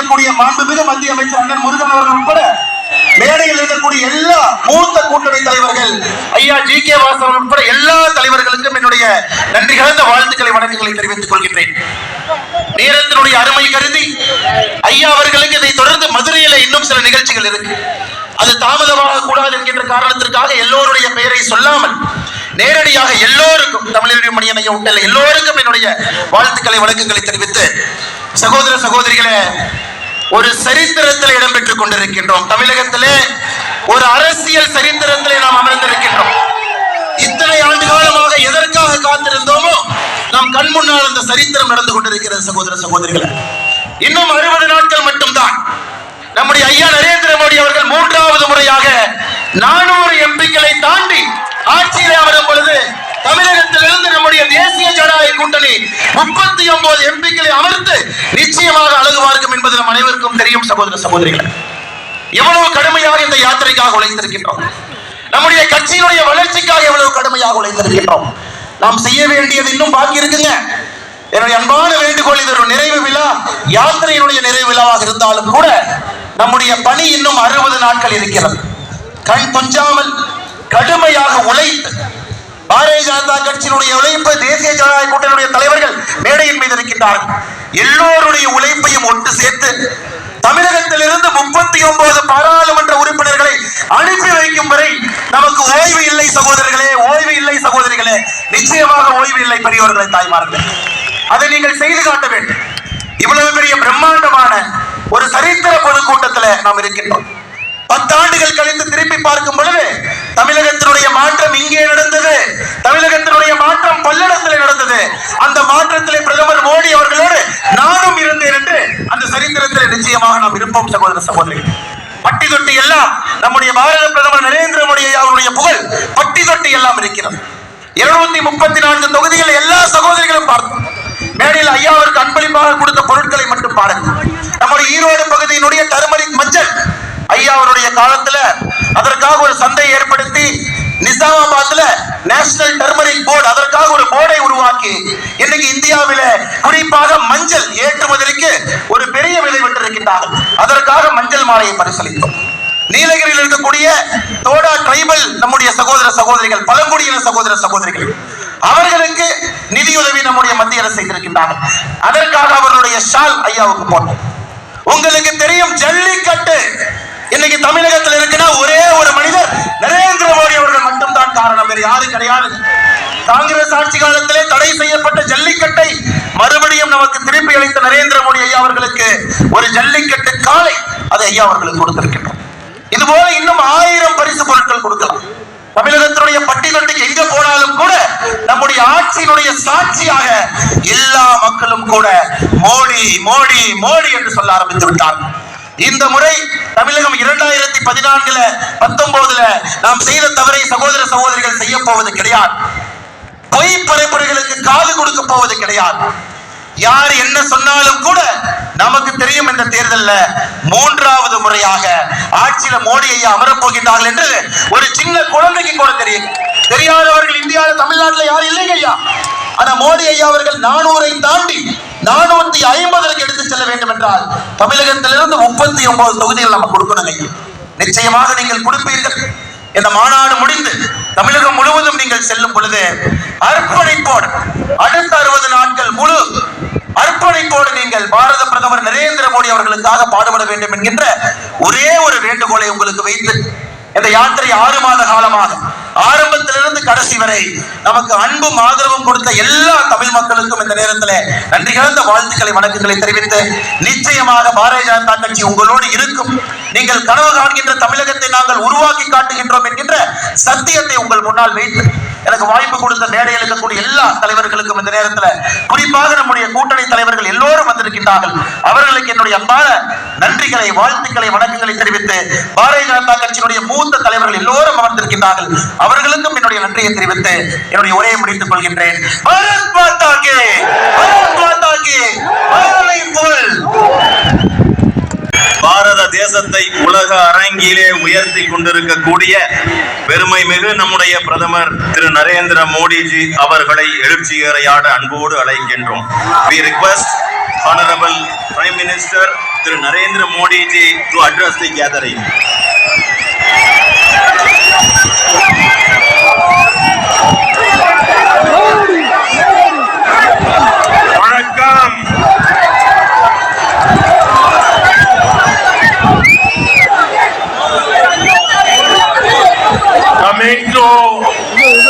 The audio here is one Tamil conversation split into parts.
இருக்கக்கூடிய மாண்புமிகு மத்திய அமைச்சர் அண்ணன் முருகன் அவர்கள் உட்பட மேடையில் இருக்கக்கூடிய எல்லா மூத்த கூட்டணி தலைவர்கள் ஐயா ஜி கே வாசன் உட்பட எல்லா தலைவர்களுக்கும் என்னுடைய நன்றி கலந்த வாழ்த்துக்களை வணக்கங்களை தெரிவித்துக் கொள்கின்றேன். நேரத்தினுடைய அருமை கருதி ஐயா அவர்களுக்கு இதை தொடர்ந்து மதுரையில இன்னும் சில நிகழ்ச்சிகள் இருக்கு. அது தாமதமாக கூடாது என்கின்ற காரணத்திற்காக எல்லோருடைய பெயரை சொல்லாமல் நேரடியாக எல்லோருக்கும் தமிழறிவு மணியனைய உண்டல்ல எல்லோருக்கும் என்னுடைய வாழ்த்துக்களை வணக்கங்களை தெரிவித்து சகோதர சகோதரிகளே ஒரு சரித்திரத்தில் இடம்பெற்றுக் கொண்டிருக்கின்றோம். தமிழகத்திலே ஒரு அரசியல் சரித்திரத்திலே நாம் அமர்ந்திருக்கின்றோம். இத்தனை ஆண்டு காலமாக எதற்காக காத்திருந்தோமோ நம் கண் முன்னால் அந்த சரித்திரம் நடந்து கொண்டிருக்கிறது சகோதர சகோதரிகள். இன்னும் அறுபது நாட்கள் மட்டும்தான். நம்முடைய ஐயா நரேந்திர மோடி அவர்கள் மூன்றாவது முறையாக நானூறு எம்பிக்களை தாண்டி ஆட்சியிலே அமரும் பொழுது தமிழகத்திலிருந்து நம்முடைய தேசிய ஜனநாயக கூட்டணி முப்பத்தி ஒன்பது எம்பிக்களை அமர்ந்து நிச்சயமாக அழகு பார்க்கும் என்பது நம் அனைவருக்கும் தெரியும் சகோதர சகோதரிகளே எவ்வளவு கடுமையாக இந்த யாத்திரைக்காக உழைத்திருக்கின்றோம்? நம்முடைய கட்சியினுடைய வளர்ச்சிக்காக எவ்வளவு கடுமையாக உழைத்திருக்கின்றோம்? நாம் செய்ய வேண்டியது இன்னும் பாக்கி இருக்குங்க. என்னுடைய அன்பான வேண்டுகோள் இது ஒரு நிறைவு விழா. யாத்திரையினுடைய நிறைவு விழாவாக இருந்தாலும் கூட நம்முடைய பணி இன்னும் அறுபது நாட்கள் இருக்கிறது. கண் துஞ்சாமல் கடுமையாக உழைத்து பாரதிய ஜனதா கட்சியினுடைய உழைப்பு தேசிய ஜனநாயக கூட்டணியுடைய தலைவர்கள் மேடையின் மீது இருக்கின்றார்கள். எல்லோருடைய உழைப்பையும் ஒன்று சேர்த்து தமிழகத்திலிருந்து முப்பத்தி ஒன்பது பாராளுமன்ற உறுப்பினர்களை அனுப்பி வைக்கும் வரை நமக்கு ஓய்வு இல்லை சகோதரர்களே ஓய்வு இல்லை சகோதரிகளே. நிச்சயமாக ஓய்வு இல்லை பெரியவர்களை தாய்மார்கள். அதை நீங்கள் செய்து காட்ட வேண்டும். இவ்வளவு பெரிய பிரம்மாண்டமான ஒரு சரித்திர பொதுக்கூட்டத்தில் நாம் இருக்கின்றோம். பத்தாண்டுகள் கழிந்து திரும்பி பார்க்கும் பொழுது தமிழகத்தினுடைய மாற்றம் இங்கே நடந்தது. தமிழகத்தினுடைய மாற்றம் பல்லடத்தில் நடந்தது. அந்த மாற்றத்திலே பிரதமர் மோடி அவர்களோடு நானும் இருந்தேன் என்று அந்த சரித்திரத்தில் நிச்சயமாக நாம் இருப்போம் சகோதர சகோதரிகள். பட்டி தொட்டி எல்லாம் நம்முடைய பாரத பிரதமர் நரேந்திர மோடி அவருடைய புகழ் பட்டி தொட்டி எல்லாம் இருக்கிறது. இருநூத்தி முப்பத்தி நான்கு தொகுதிகள் எல்லா சகோதரிகளும் பார்த்தோம். மேடையில் ஐயாவிற்கு அன்பளிப்பாக கொடுத்த பொருட்களை மட்டும் பாருங்கள். நம்முடைய ஈரோடு பகுதியினுடைய டர்மரிக் மஞ்சள் ஐயா அவருடைய காலத்துல அதற்காக ஒரு சந்தை ஏற்படுத்தி நிசாமாபாத்ல நேஷனல் டர்மரிக் போர்டு அதற்காக ஒரு போர்டை உருவாக்கி இன்னைக்கு இந்தியாவில குறிப்பாக மஞ்சள் ஏற்றுமதிக்கு ஒரு பெரிய விலை விட்டிருக்கின்றார்கள் அதற்காக மஞ்சள் மாலையை பரிசீலித்தோம் நீலகிரியில் இருக்கக்கூடிய தோடா ட்ரைபல் நம்முடைய சகோதர சகோதரிகள் பழங்குடியின சகோதர சகோதரிகள் அவர்களுக்கு நிதியுதவி நம்முடைய மத்திய அரசு செய்திருக்கின்றார்கள். அதற்காக அவர்களுடைய ஷால் ஐயாவுக்கு போட்டோம். உங்களுக்கு தெரியும் ஜல்லிக்கட்டு. இன்னைக்கு தமிழகத்தில் இருக்குன்னா ஒரே ஒரு மனிதர் நரேந்திர மோடி அவர்கள் மட்டும்தான் காரணம். வேறு யாரும் கிடையாது. காங்கிரஸ் ஆட்சி காலத்திலே தடை செய்யப்பட்ட ஜல்லிக்கட்டை மறுபடியும் நமக்கு திருப்பி அளித்த நரேந்திர மோடி ஐயா அவர்களுக்கு ஒரு ஜல்லிக்கட்டு காலை அதை ஐயா அவர்களுக்கு கொடுத்திருக்கின்றோம் இது போல இன்னும் ஆயிரம் பரிசு பொருட்கள் கொடுக்கலாம் தமிழகத்தினுடைய பட்டியலட்டுக்கு எங்க போனாலும் கூட நம்முடைய ஆட்சியினுடைய சாட்சியாக எல்லா மக்களும் கூட மோடி மோடி மோடி என்று சொல்ல ஆரம்பித்து விட்டார் இந்த முறை தமிழக பதினான்குல பத்தொன்பதுல நாம் செய்த தவறை சகோதர சகோதரிகள் செய்ய போவது கிடையாது. பொய் பரப்புரைகளுக்கு காது கொடுக்க போவது கிடையாது. யார் என்ன சொன்னாலும் கூட நமக்கு தெரியும் இந்த தேர்தல்ல மூன்றாவது முறையாக ஆட்சியில மோடி ஐயா அமரப்போகின்றார்கள் என்று ஒரு சின்ன குழந்தைக்கு கூட தெரியும். தெரியாதவர்கள் இந்தியாவில் தமிழ்நாட்டுல யாரும் இல்லைங்க ஐயா. ஆனா மோடி ஐயா அவர்கள் நானூரை தாண்டி நானூத்தி ஐம்பதற்கு எடுத்து செல்ல வேண்டும் என்றால் தமிழகத்திலிருந்து முப்பத்தி ஒன்பது தொகுதிகள் நம்ம கொடுக்கணும் ஐயா. நிச்சயமாக நீங்கள் கொடுப்பீர்கள். இந்த மாநாடு முடிந்து தமிழகம் முழுவதும் நீங்கள் செல்லும் பொழுது அர்ப்பணிப்போடு அடுத்த அறுபது நாட்கள் முழு அர்ப்பணிப்போடு நீங்கள் பாரத பிரதமர் நரேந்திர மோடி அவர்களுக்காக பாடுபட வேண்டும் என்கின்ற ஒரே ஒரு வேண்டுகோளை உங்களுக்கு வைத்து இந்த யாத்திரை ஆறு மாத காலமாக. ஆரம்பத்திலிருந்து கடைசி வரை நமக்கு அன்பும் ஆதரவும் கொடுத்த எல்லா தமிழ் மக்களுக்கும் இந்த நேரத்தில் நன்றி கலந்த வாழ்த்துக்களை வணக்கங்களை தெரிவித்து நிச்சயமாக பாரதிய ஜனதா கட்சி உங்களோடு இருக்கும். நீங்கள் கனவு காண்கின்ற தமிழகத்தை நாங்கள் உருவாக்கி காட்டுகின்றோம் என்கின்ற சத்தியத்தை உங்கள் முன்னால் வைத்து எனக்கு வாய்ப்பு கொடுத்த மேடையில் இருக்கக்கூடிய எல்லா தலைவர்களுக்கும் இந்த நேரத்தில் குறிப்பாக நம்முடைய கூட்டணி தலைவர்கள் எல்லோரும் வந்திருக்கின்றார்கள். அவர்களுக்கு என்னுடைய அன்பான நன்றிகளை வாழ்த்துக்களை வணக்கங்களை தெரிவித்து பாரதிய ஜனதா கட்சியினுடைய மூத்த தலைவர்கள் எல்லோரும் அமர்ந்திருக்கின்றார்கள். அவர்களுக்கும் என்னுடைய நன்றியை தெரிவித்து என்னுடைய உரையை முடித்துக் கொள்கின்றேன். பாரத் கே! பாரத் மாதா பாரத தேசத்தை உலக அரங்கிலே உயர்த்தி கொண்டிருக்கக்கூடிய பெருமை மிகு நம்முடைய பிரதமர் திரு நரேந்திர மோடிஜி அவர்களை எழுச்சியறையாட அன்போடு அழைக்கின்றோம். We request honourable prime minister திரு Narendra Modi ji to address the gathering வணக்கம் coming to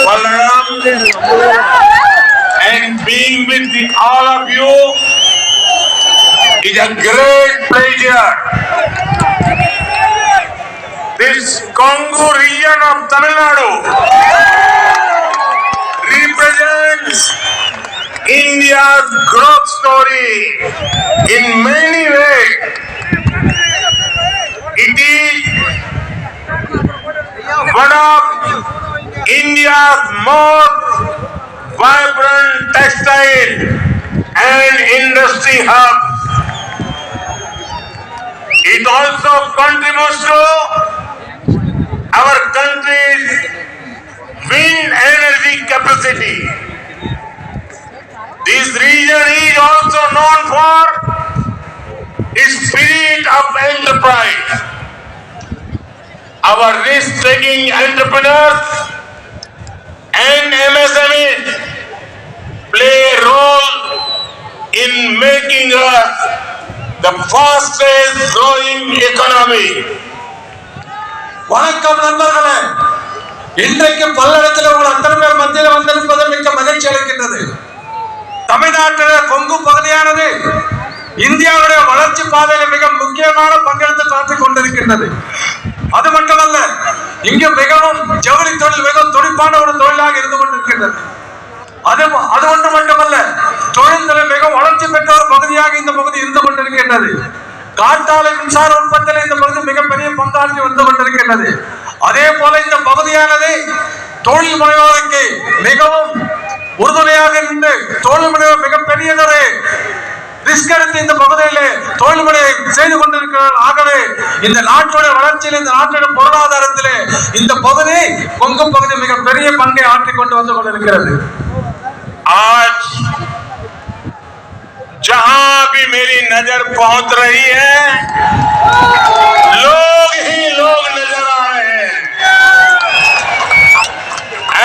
Balaram and being with the, all of you is a great pleasure. This Congo region of Tamil Nadu represents India's growth story in many ways. It is one of India's most vibrant textile and industry hubs. It also contributes to our country's wind energy capacity. This region is also known for its spirit of enterprise. Our risk-taking entrepreneurs and MSMEs play a role in making us the fastest growing economy. வணக்கம் நண்பர்களே. இன்றைக்கு பல்லடத்தில் உங்கள் அத்தனை பேர் மத்தியில் வந்திருப்பது மிக்க மகிழ்ச்சி அளிக்கின்றது. தமிழ்நாட்டில் கொங்கு பகுதியானது இந்தியாவுடைய வளர்ச்சி பாதையில் மிக முக்கியமான பங்கெடுத்து காத்துக் கொண்டிருக்கின்றது. அது மட்டுமல்ல இங்கு மிகவும் ஜவுளி தொழில் மிகவும் துடிப்பான ஒரு தொழிலாக இருந்து கொண்டிருக்கின்றது. அது அது ஒன்று மட்டுமல்ல தொழில்துறை மிகவும் வளர்ச்சி பெற்ற ஒரு பகுதியாக இந்த பகுதி இருந்து கொண்டிருக்கின்றது. காற்றாலை மின்சார உற்பத்தியில் இந்த பகுதி மிகப்பெரிய பங்காற்றி வந்து கொண்டிருக்கின்றது. அதே போல இந்த பகுதியானது தொழில் முனைவோருக்கு மிகவும் உறுதுணையாக நின்று தொழில் முனைவர் மிகப்பெரியதொரு ரிஸ்க் எடுத்து இந்த பகுதியிலே தொழில் முறையை செய்து கொண்டிருக்கிறார்கள் ஆகவே இந்த நாட்டுடைய வளர்ச்சியில் இந்த நாட்டுடைய பொருளாதாரத்திலே இந்த பகுதி கொங்கு பகுதி மிகப்பெரிய பங்கை ஆற்றிக் கொண்டு வந்து கொண்டிருக்கிறது आज जहां भी मेरी नजर पहुंच रही है लोग ही लोग नजर आ रहे हैं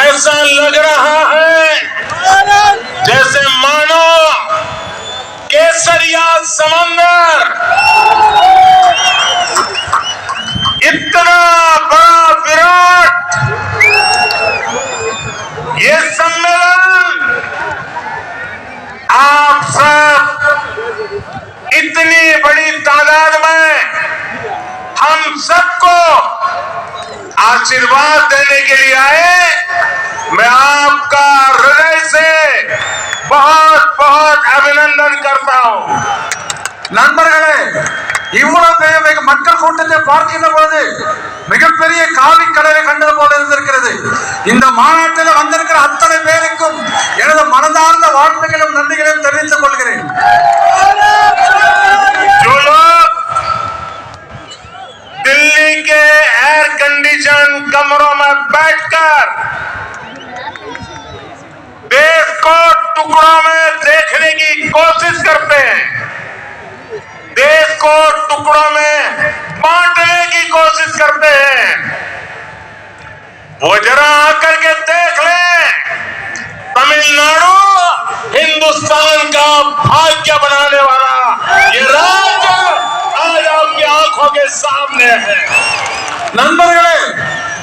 ऐसा लग रहा केसरिया समंदर। इतना बड़ा विराट ये सम्मेलन आप सब इतनी बड़ी तादाद में हम सबको आशीर्वाद देने के लिए आए मैं आपका हृदय से बहुत बहुत अभिनंदन करता हूं நண்பர்களே இவ்வளவு பெரிய மிக மக்கள் கூட்டத்தை பார்க்கின்ற பொழுது மிகப்பெரிய காவி கடலை கண்டது போல இருந்திருக்கிறது இந்த மாநாட்டில் வந்திருக்கிற அத்தனை பேருக்கும் எனது மனதார்ந்த வாழ்த்துக்களும் நன்றிகளையும் தெரிவித்துக் கொள்கிறேன் दिल्ली के एयर कंडीशन कमरों में बैठकर। देश को टुकड़ों में देखने की कोशिश करते हैं। देश को टुकड़ों में बांटने की कोशिश करते हैं। वो जरा आकर के देख लें। तमिलनाडु हिंदुस्तान का भाग्य बनाने वाला ये राज्य आज आपकी आंखों के सामने है நண்பர்களே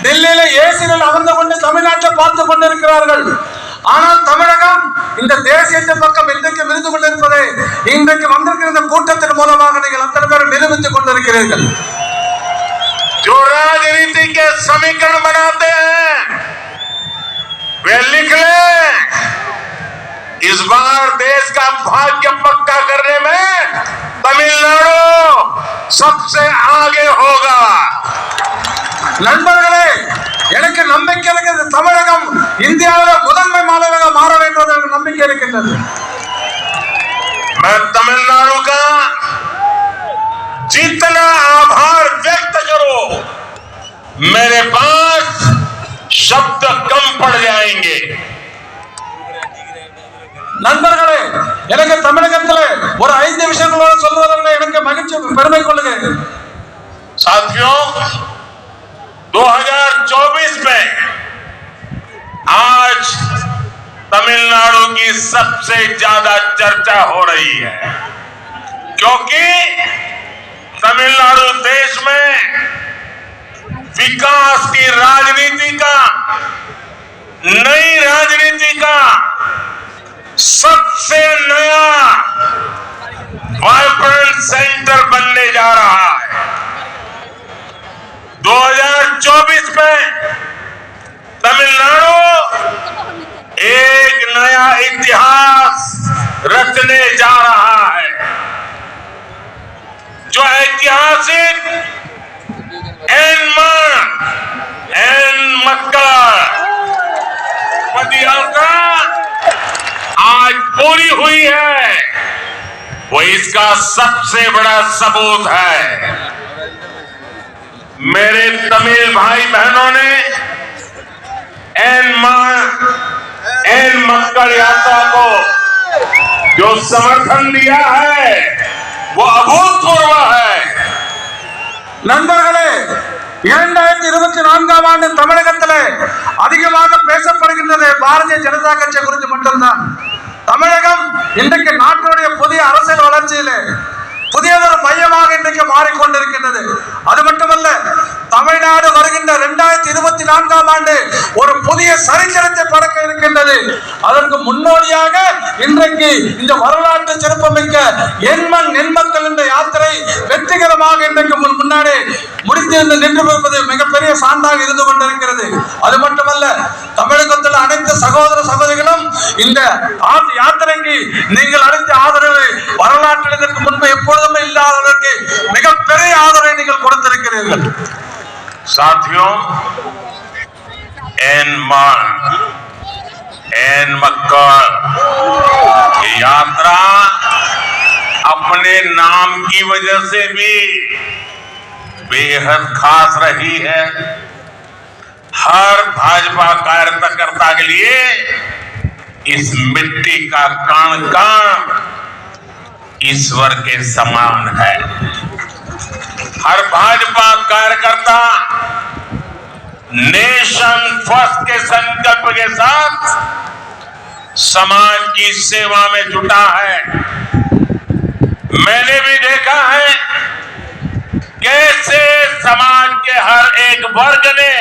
டெல்லியில ஏசிகள் அமர்ந்து கொண்டு தமிழ்நாட்டை பார்த்து கொண்டிருக்கிறார்கள் ஆனால் தமிழகம் இந்த தேசியத்தின் பக்கம் இன்றைக்கு விருந்து கொண்டிருப்பதை இன்றைக்கு வந்திருக்கிற இந்த கூட்டத்தின் மூலமாக நீங்கள் அத்தனை பேரும் நிரூபித்துக் கொண்டிருக்கிறீர்கள் जो राजनीति के समीकरण बनाते हैं वे लिख लें इस बार देश का भाग्य पक्का करने में तमिलनाडु सबसे आगे होगा நண்பர்களே எனக்கு நம்பிக்கை இருக்கிறது தமிழகம் இந்தியாவில் முதன்மை மாநிலமாக மாற வேண்டும் என்ற நம்பிக்கை இருக்கின்றது मैं तमिलनाडु का जितना आभार व्यक्त करो मेरे पास शब्द कम पड़ जाएंगे நண்பர்களே எனக்கு தமிழகத்தில் ஒரு ஐந்து விஷயங்களோட சொல்வதற்கு எனக்கு மகிழ்ச்சி பெருமை கொள்ளுகிறேன் साथियों 2024 में आज तमिलनाडु की सबसे ज्यादा चर्चा हो रही है क्योंकि तमिलनाडु देश में विकास की राजनीति का नई राजनीति का सबसे नया वाइब्रेंट सेंटर बनने जा रहा है। 2024 में तमिलनाडु एक नया इतिहास रचने जा रहा है। जो ऐतिहासिक एनमन एन मक्कर पदयात्रा आज पूरी हुई है वो इसका सबसे बड़ा सबूत है मेरे तमिल भाई बहनों ने एन एन मक्कड़ यात्रा को जो समर्थन दिया है वो अभूतपूर्व है நண்பர்களே இரண்டாயிரத்தி இருபத்தி நான்காம் ஆண்டு தமிழகத்திலே அதிகமாக பேசப்படுகின்றது பாரதிய ஜனதா கட்சி குறித்து மட்டும்தான் தமிழகம் இன்றைக்கு நாட்டினுடைய புதிய அரசியல் வளர்ச்சியிலே புதியதொரு மையமாக இன்றைக்கு மாறிக்கொண்டிருக்கின்றது. அது மட்டுமல்ல தமிழ்நாடு வருகின்ற இரண்டாயிரத்தி இருபத்தி நான்காம் ஆண்டு ஒரு புதிய சரித்திரத்தை பறக்க இருக்கின்றது. அதற்கு முன்னோடியாக இன்றைக்கு இந்த வரலாற்று சிறப்புமிக்க எண்மண் நெண்மக்கள் என்ற யாத்திரை வெற்றிகரமாக இன்றைக்கு முன் முன்னாடி முடித்திருந்து நின்று வருவது மிகப்பெரிய சான்றாக இருந்து கொண்டிருக்கிறது. அது மட்டுமல்ல தமிழகத்தில் அனைத்து சகோதர சகோதரிகளும் இந்த யாத்திரைக்கு நீங்கள் அளித்த ஆதரவு வரலாற்றில் இதற்கு முன்பு எப்பொழுது எப்பொழுதும் இல்லாததற்கு மிகப்பெரிய ஆதரவை நீங்கள் கொடுத்திருக்கிறீர்கள் साथियों एन मान एन मक्कर ये यात्रा अपने नाम की वजह से भी बेहद खास रही है हर भाजपा कार्यकर्ता के लिए इस मिट्टी का कण कण ईश्वर के समान है। हर भाजपा कार्यकर्ता नेशन फ़र्स्ट के संकल्प के साथ समाज की सेवा में जुटा है। मैंने भी देखा है कैसे समाज के हर एक वर्ग ने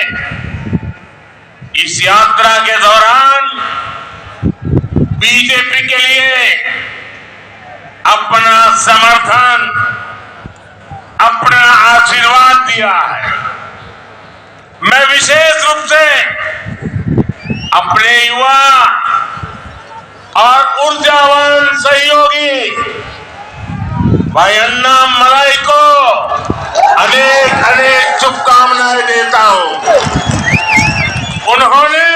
इस यात्रा के दौरान बीजेपी के लिए अपना समर्थन, अपना आशीर्वाद दिया है। मैं विशेष रूप से अपने युवा और ऊर्जावान सहयोगी भाई अन्ना मलाई को अनेक अनेक शुभकामनाएँ देता हूँ। उन्होंने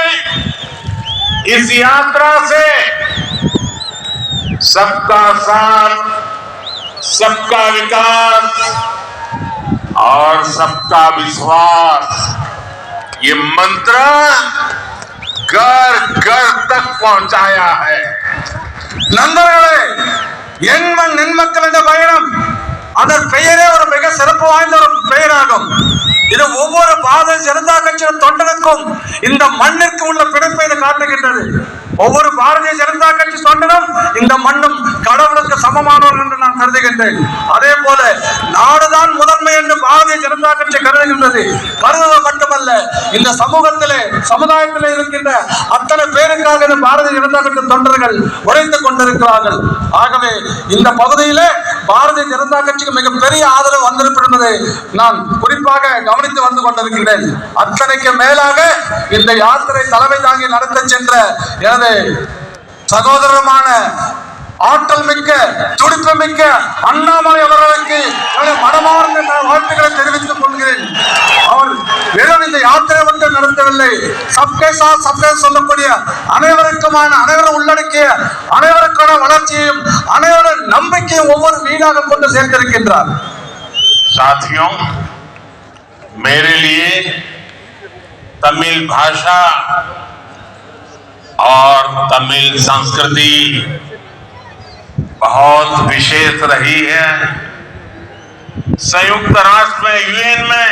इस यात्रा से सबका साथ सबका विकास और सबका विश्वास ये मंत्र घर घर तक पहुंचाया है நண்பர்களே எண்மண் நெண்மக்கள் என்ற பயணம் அதன் பெயரே ஒரு மிக சிறப்பு வாய்ந்த ஒரு பெயராகும் இது ஒவ்வொரு பாரதிய ஜனதா கட்சியின் தொண்டனுக்கும் இந்த மண்ணிற்கு உள்ள பிணைப்பை இது காட்டுகின்றது ஒவ்வொரு பாரதிய ஜனதா கட்சி தொண்டனும் இந்த மண்ணும் கடவுளுக்கு சமமானவர் என்று நான் கருதுகின்றேன். அதே போல நாடுதான் முதன்மை என்று பாரதிய ஜனதா கட்சி கருதுகின்றது. கருதுவது மட்டுமல்ல இந்த சமூகத்திலே சமுதாயத்திலே இருக்கின்ற அத்தனை பேருக்காக இந்த பாரதிய ஜனதா கட்சி தொண்டர்கள் உழைத்துக் கொண்டிருக்கிறார்கள். ஆகவே இந்த பகுதியிலே பாரதிய ஜனதா கட்சிக்கு மிகப்பெரிய ஆதரவு வந்திருப்பதை நான் குறிப்பாக கவனித்து வந்து கொண்டிருக்கின்றேன். அத்தனைக்கு மேலாக இந்த யாத்திரை தலைமை தாங்கி நடத்த சென்ற எனது சகோதரமான ஆற்றல் மிக்க துடிப்பு மிக்க அண்ணாமலை அவர்களுக்கு எனது மனமார்ந்த நான் வாழ்த்துக்களை தெரிவித்துக் கொள்கிறேன் அவர் வெறும் இந்த யாத்திரை மட்டும் நடத்தவில்லை சப்கே சாத் சப்கே சொல்லக்கூடிய அனைவருக்குமான அனைவரும் உள்ளடக்கிய அனைவருக்கான வளர்ச்சியையும் அனைவரும் நம்பிக்கையும் ஒவ்வொரு வீடாக கொண்டு சேர்த்திருக்கின்றார் साथियों मेरे लिए तमिल भाषा और तमिल संस्कृति बहुत विशेष रही है। संयुक्त राष्ट्र में यूएन में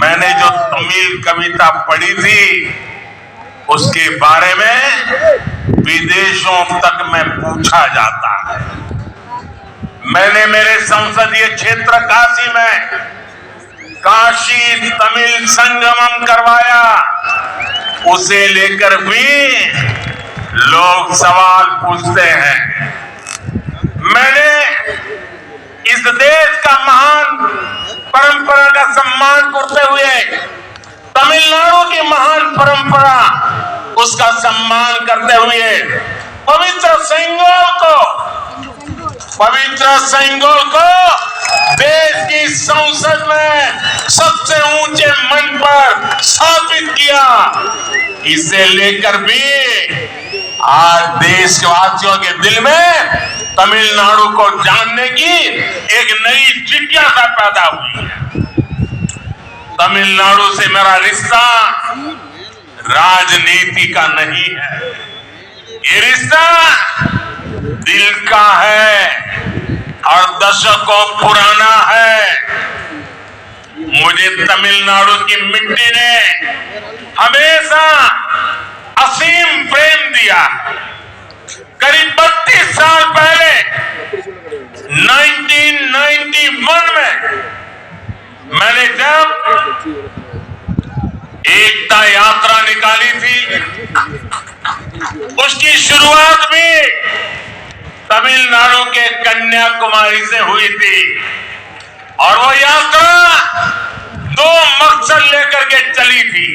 मैंने जो तमिल कविता पढ़ी थी, उसके बारे में विदेशों तक में पूछा जाता है। मैंने मेरे संसदीय क्षेत्र काशी में काशी तमिल संगमम करवाया। उसे लेकर भी लोग सवाल पूछते हैं। मैंने इस देश का महान परंपरा का सम्मान करते हुए तमिलनाडु की महान परंपरा उसका सम्मान करते हुए पवित्र सिंगोल को, पवित्र सिंगोल को देश की संसद में सबसे ऊँचे मंच पर स्थापित किया। इसे लेकर भी आज देशवासियों के दिल में तमिलनाडु को जानने की एक नई जिज्ञासा पैदा हुई है। तमिलनाडु से मेरा रिश्ता राजनीति का नहीं है। ये रिश्ता दिल का है और दशकों पुराना है। मुझे तमिलनाडु की मिट्टी ने हमेशा असीम प्रेम दिया। करीब बत्तीस साल पहले 1991 में, मैंने जब एकता यात्रा निकाली थी, उसकी शुरुआत भी तमिलनाडु के कन्याकुमारी से हुई थी। और वो यात्रा दो मकसद लेकर के चली थी।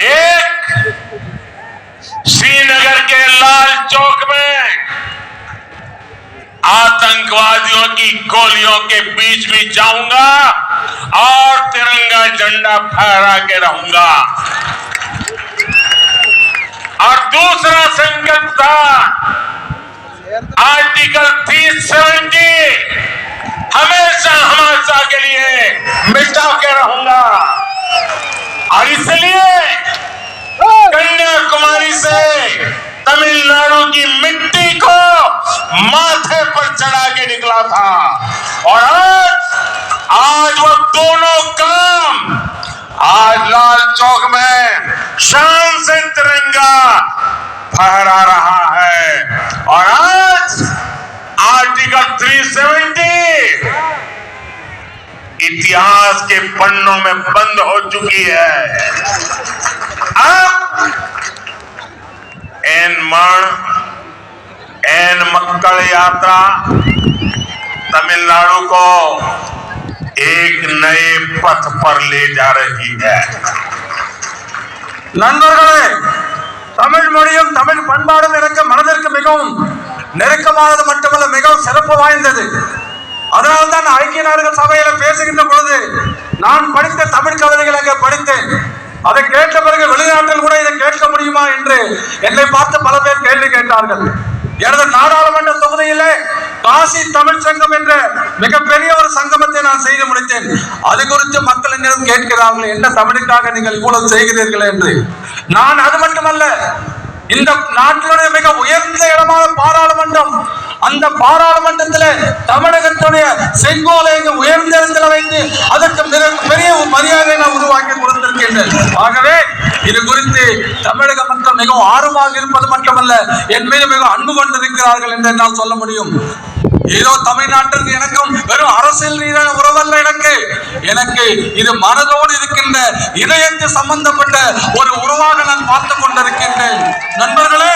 एक श्रीनगर के लाल चौक में आतंकवादियों की गोलियों के बीच भी जाऊँगा और तिरंगा झंडा फहरा के रहूँगा। और दूसरा संकल्प था, आर्टिकल 370 हमेशा हमेशा के लिए मिटा के रहूँगा। और इसलिए कन्याकुमारी से तमिलनाडु की मिट्टी को माथे पर चढ़ा के निकला था। और आज आज वो दोनों काम, आज लाल चौक में शान से तिरंगा फहरा रहा है। और आज आर्टिकल 370 इतिहास के पन्नों में बंद हो चुकी है। अब, एन मण एन मक्कड़ यात्रा तमिलनाडु को एक नए पथ पर ले जा रही है நண்பர்களே தமிழ் மொழியும் தமிழ் பண்பாடும் எனக்கு மனதிற்கு மிகவும் நெருக்கமானது மட்டுமல்ல மிகவும் சிறப்பு வாய்ந்தது அதனால்தான் ஐக்கிய நாடுகள் சபையில பேசுகின்ற பொழுது நான் படித்த தமிழ் கவிதைகள் அங்கே படித்தேன் அதை கேட்ட பிறகு வெளிநாட்டில் கூட இதை கேட்க முடியுமா என்று என்னை பார்த்து பல பேர் கேள்வி கேட்டார்கள் எனது நாடாளுமன்ற தொகுதியிலே காசி தமிழ் சங்கம் என்ற மிகப்பெரிய ஒரு சங்கமத்தை நான் செய்து முடித்தேன். அது குறித்து மக்கள் என்னிடம் கேட்கிறார்கள் என்ன தமிழுக்காக நீங்கள் இவ்வளவு செய்கிறீர்கள்? என்று. நான் அது மட்டுமல்ல இந்த நாட்டினுடைய மிக உயர்ந்த இடமான பாராளுமன்றம் அந்த பாராளுமன்றத்தில் தமிழகத்துடைய செங்கோலை இங்கு உயர்ந்த இடத்துல வைத்து அதற்கு பெரிய மரியாதை மரியாதையை நான் உருவாக்கி கொடுத்திருக்கின்றேன். ஆகவே இது குறித்து தமிழக மக்கள் மிகவும் ஆர்வமாக இருப்பது மட்டுமல்ல என் மீது மிக அன்பு கொண்டிருக்கிறார்கள் என்று என்னால் சொல்ல முடியும். ஏதோ தமிழ்நாட்டிற்கு எனக்கும் வெறும் அரசியல் ரீதியான உறவல்ல எனக்கு. எனக்கு இது மனதோடு இருக்கின்ற இதயத்து சம்பந்தப்பட்ட ஒரு உறவாக நான் பார்த்து கொண்டிருக்கின்றேன். நண்பர்களே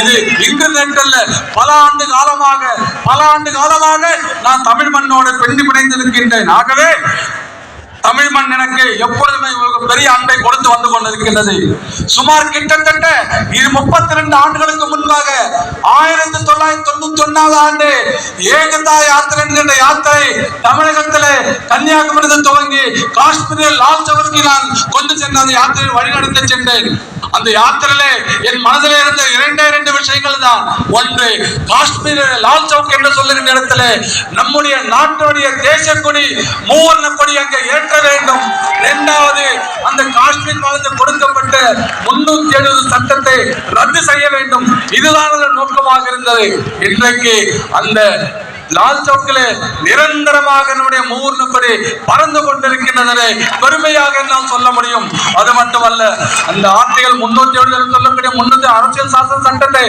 இது இன்டர்நெட் அல்ல பல ஆண்டு காலமாக பல ஆண்டு காலமாக நான் தமிழ் மண்ணோடு பின்னி பிணைந்திருக்கின்றேன் ஆகவே தமிழ் மண் எனக்கு எப்பொழுதுமே ஒரு பெரிய அன்பை கொடுத்து வந்து கொண்டிருக்கின்றது. சுமார் கிட்டத்தட்ட இது முப்பத்தி ரெண்டு ஆண்டுகளுக்கு முன்பாக ஆயிரத்தி தொள்ளாயிரத்தி தொண்ணூத்தி ஒன்னாவது ஆண்டு ஏகதா யாத்திரை என்கின்ற யாத்திரை தமிழகத்திலே கன்னியாகுமரி துவங்கி காஷ்மீரில் லால் சவருக்கு நான் கொண்டு சென்ற அந்த யாத்திரையை வழிநடத்த சென்றேன். அந்த யாத்திரையிலே என் மனதில் இருந்த இரண்டே இரண்டு விஷயங்கள் தான். ஒன்று காஷ்மீர் லால் சவுக் என்று சொல்லுகின்ற இடத்துல நம்முடைய நாட்டுடைய தேச கொடி மூவர்ண கொடி அங்கே ஏற்ற வேண்டும். இரண்டாவது அந்த காஷ்மீர் மாநிலத்தில் கொடுக்கப்பட்ட முன்னூத்தி எழுபது சட்டத்தை ரத்து செய்ய வேண்டும். இதுதான் அதன் நோக்கமாக இருந்தது. இன்றைக்கு அந்த லால் சவுக்கிலே நிரந்தரமாக நம்முடைய மூர்ணப்படி பறந்து கொண்டிருக்கின்றதனை பெருமையாக நாம் சொல்ல முடியும். அது மட்டுமல்ல அந்த ஆட்சிகள் முன்னூத்தி ஏழு சொல்லக்கூடிய முன்னூத்தி அரசியல் சாசன சட்டத்தை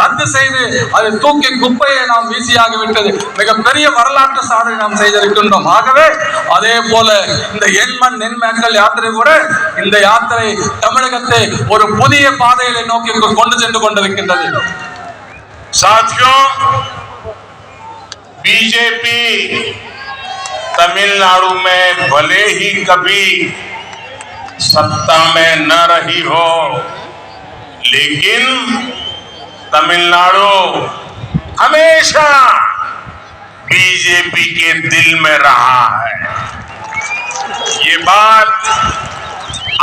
ரத்து செய்து அதை தூக்கி குப்பையை நாம் வீசியாகிவிட்டது. மிகப்பெரிய வரலாற்று சாதனை நாம் செய்திருக்கின்றோம். ஆகவே அதே போல இந்த எண்மண் நெண்மக்கள் யாத்திரை கூட இந்த யாத்திரை தமிழகத்தை ஒரு புதிய பாதையை நோக்கி கொண்டு சென்று கொண்டிருக்கின்றது. சாத்தியம் बीजेपी तमिलनाडु में भले ही कभी सत्ता में न रही हो, लेकिन तमिलनाडु हमेशा बीजेपी के दिल में रहा है। ये बात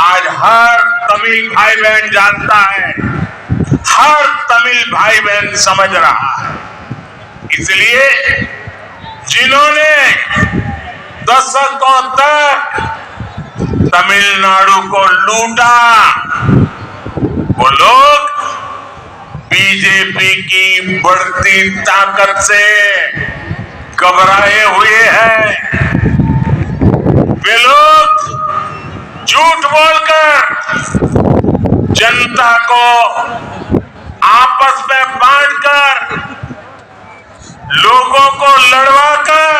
आज हर तमिल भाई बहन जानता है, हर तमिल भाई बहन समझ रहा है। इसलिए जिन्होंने दशकों तक तमिलनाडु को लूटा, वो लोग बीजेपी की बढ़ती ताकत से घबराए हुए हैं। वे लोग झूठ बोलकर जनता को आपस में बांटकर लोगों को लड़वाकर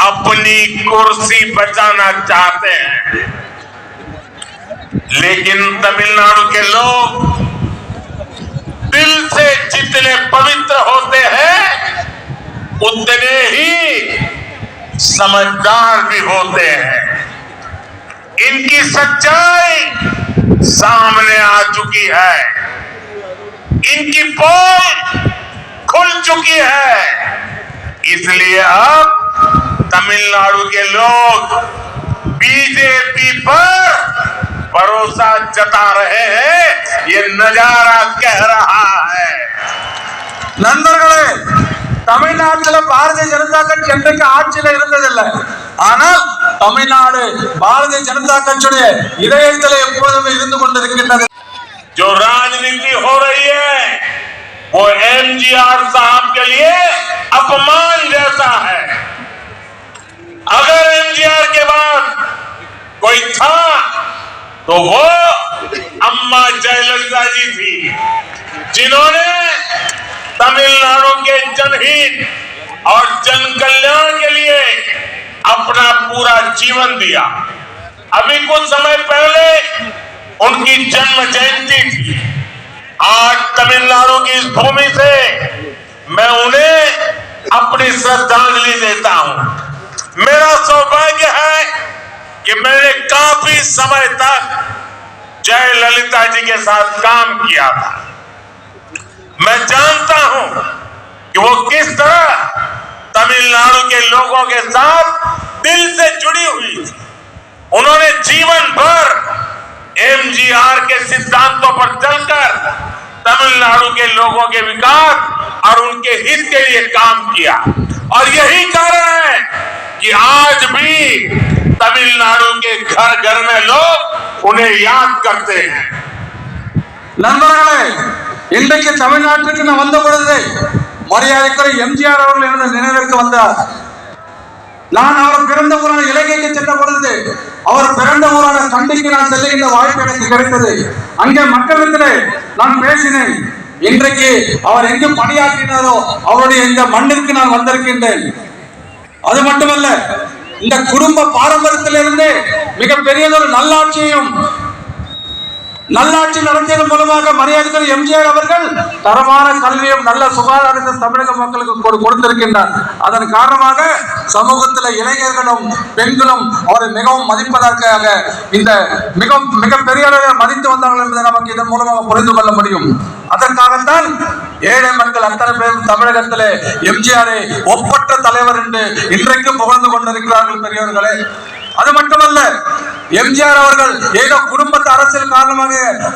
अपनी कुर्सी बचाना चाहते हैं। लेकिन तमिलनाडु के लोग दिल से जितने पवित्र होते हैं, उतने ही समझदार भी होते हैं। इनकी सच्चाई सामने आ चुकी है। इनकी पोल खुल चुकी है इसलिए अब तमिलनाडु के लोग बीजेपी पर भरोसा जता रहे हैं ये नजारा कह रहा है நண்பர்களே தமிழ்நாட்டில் பாரதிய ஜனதா கட்சி என்றைக்கு ஆட்சியில இருந்ததில்லை ஆனால் தமிழ்நாடு பாரதிய ஜனதா கட்சியுடைய இதயத்தில் எப்போதுமே இருந்து கொண்டிருக்கின்றது वो एमजीआर साहब के लिए अपमान जैसा है। अगर एमजीआर के बाद कोई था तो वो अम्मा जयललिता जी थी, जिन्होंने तमिलनाडु के जनहित और जन कल्याण के लिए अपना पूरा जीवन दिया। अभी कुछ समय पहले उनकी जन्म जयंती थी। आज तमिलनाडु की इस भूमि से मैं उन्हें अपनी श्रद्धांजलि देता हूँ। मेरा सौभाग्य है कि मैंने काफ़ी समय तक जय ललिता जी के साथ काम किया था। मैं जानता हूँ कि वो किस तरह तमिलनाडु के लोगों के साथ दिल से जुड़ी हुई थी। उन्होंने जीवन भर एमजीआर के सिद्धांतों पर चलकर तमिलनाडु के लोगों के विकास और उनके हित के लिए काम किया और यही कारण है कि आज भी तमिलनाडु के घर घर में लोग उन्हें याद करते हैं நண்பர்களே இன்றைக்கு தமிழ்நாட்டுக்கு நான் வந்த பொழுது மரியாதைக்குரிய எம்ஜிஆர் அவர்கள் எனது நினைவிற்கு வந்தார் நான் அவர் பிறந்த ஊரான இலங்கைக்கு சென்ற பொழுது அவர் பிறந்த ஊரான கண்டிக்கு நான் செல்லுகின்ற வாய்ப்பு எனக்கு கிடைத்தது. அங்கே மக்களிடத்திலே நான் பேசினேன். இன்றைக்கு அவர் எங்கு பணியாற்றினாரோ அவருடைய இந்த மண்ணிற்கு நான் வந்திருக்கின்றேன். அது மட்டுமல்ல இந்த குடும்ப பாரம்பரியத்திலிருந்து மிகப்பெரியதொரு நல்லாட்சியையும் நல்லாட்சி நடத்தியதன் மூலமாக மரியாதைக்குரிய எம்ஜிஆர் அவர்கள் தரமான கல்வியும் நல்ல சுகாதாரத்தை தமிழக மக்களுக்கு கொடுத்திருக்கின்றார். அதன் காரணமாக சமூகத்தில் இளைஞர்களும் பெண்களும் அவரை மிகவும் மதிப்பதற்காக இந்த மிக மிகப்பெரிய அளவில் மதித்து வந்தார்கள் என்பதை நமக்கு இதன் மூலமாக புரிந்து கொள்ள முடியும். அதற்காகத்தான் ஏழை மக்கள் அத்தனை பேரும் தமிழகத்திலே எம்ஜிஆரை ஒப்பற்ற தலைவர் என்று இன்றைக்கும் புகழ்ந்து கொண்டிருக்கிறார்கள் பெரியவர்களே அது மட்டுமல்ல எம்ஜிஆர் அவர்கள் ஏதோ குடும்பத்து அரசியல் காரணமாக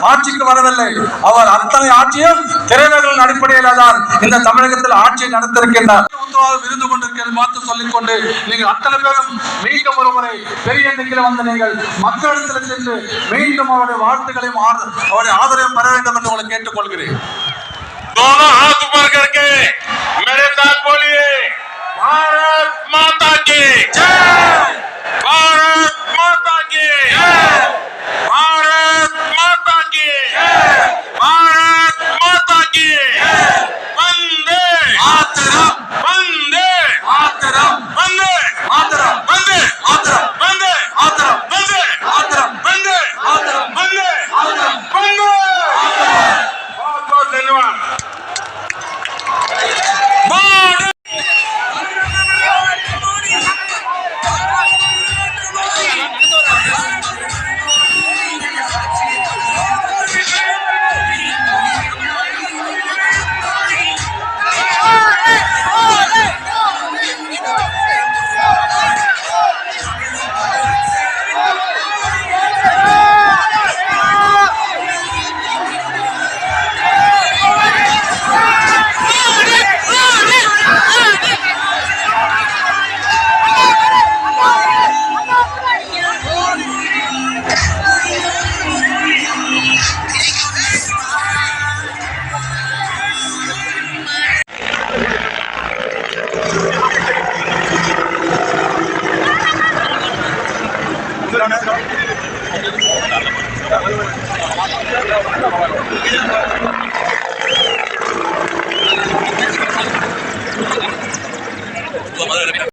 ஆட்சிக்கு வரவில்லை அவர் அத்தனை ஆட்சியும் திறமைகளின் அடிப்படையில தான் இந்த தமிழகத்தில் ஆட்சியை நடத்திருக்கின்றார் உத்தரவாதம் இருந்து கொண்டிருக்கிறது மாத்து சொல்லிக் கொண்டு நீங்கள் அத்தனை பேரும் மீண்டும் ஒருமுறை பெரிய எண்ணிக்கையில் வந்து நீங்கள் மக்களிடத்தில் சென்று மீண்டும் அவருடைய வாழ்த்துக்களையும் ஆத- அவருடைய ஆதரவையும் பெற வேண்டும் என்று உங்களை கேட்டுக்கொள்கிறேன் दोनों हाथ ऊपर करके मेरे साथ बोलिए भारत माता की भारत